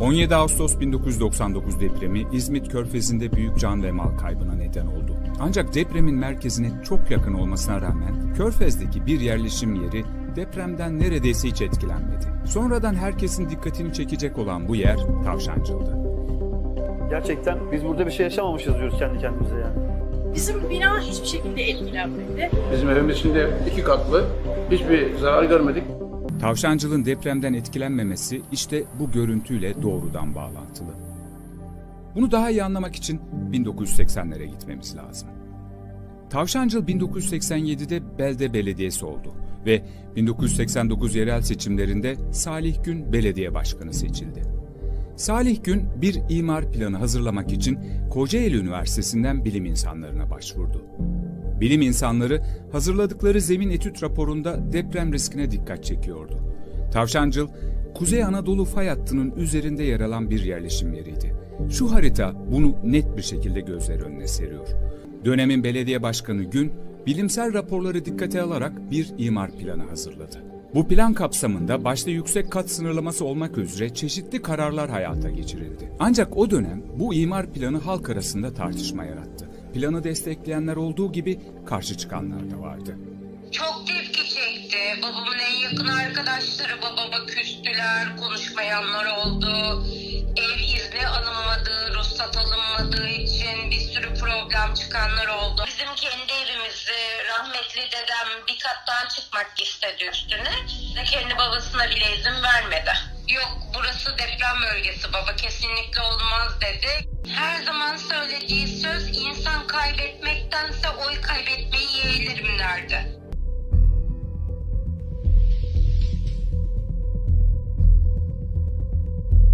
17 Ağustos 1999 depremi İzmit Körfezi'nde büyük can ve mal kaybına neden oldu. Ancak depremin merkezine çok yakın olmasına rağmen Körfez'deki bir yerleşim yeri depremden neredeyse hiç etkilenmedi. Sonradan herkesin dikkatini çekecek olan bu yer Tavşancıl'dı. Gerçekten biz burada bir şey yaşamamışız diyoruz kendi kendimize yani. Bizim bina hiçbir şekilde etkilenmedi. Bizim evimiz şimdi iki katlı. Hiçbir zarar görmedik. Tavşancıl'ın depremden etkilenmemesi işte bu görüntüyle doğrudan bağlantılı. Bunu daha iyi anlamak için 1980'lere gitmemiz lazım. Tavşancıl 1987'de belde belediyesi oldu ve 1989 yerel seçimlerinde Salih Gün belediye başkanı seçildi. Salih Gün bir imar planı hazırlamak için Kocaeli Üniversitesi'nden bilim insanlarına başvurdu. Bilim insanları hazırladıkları zemin etüt raporunda deprem riskine dikkat çekiyordu. Tavşancıl, Kuzey Anadolu fay hattının üzerinde yer alan bir yerleşim yeriydi. Şu harita bunu net bir şekilde gözler önüne seriyor. Dönemin belediye başkanı Gün, bilimsel raporları dikkate alarak bir imar planı hazırladı. Bu plan kapsamında başta yüksek kat sınırlaması olmak üzere çeşitli kararlar hayata geçirildi. Ancak o dönem bu imar planı halk arasında tartışma yarattı. Planı destekleyenler olduğu gibi karşı çıkanlar da vardı. Çok tepki çekti. Babamın en yakın arkadaşları babama küstüler, konuşmayanlar oldu. Ev izni alınmadı, ruhsat alınmadığı için bir sürü problem çıkanlar oldu. Bizim kendi evimizi rahmetli dedem bir kat daha çıkmak istedi üstüne. Kendi babasına bile izin vermedi. Yok burası deprem bölgesi baba kesinlikle olmaz dedi. Her zaman söylediği söz insan kaybetmektense oy kaybetmeyi yeğlerim derdi.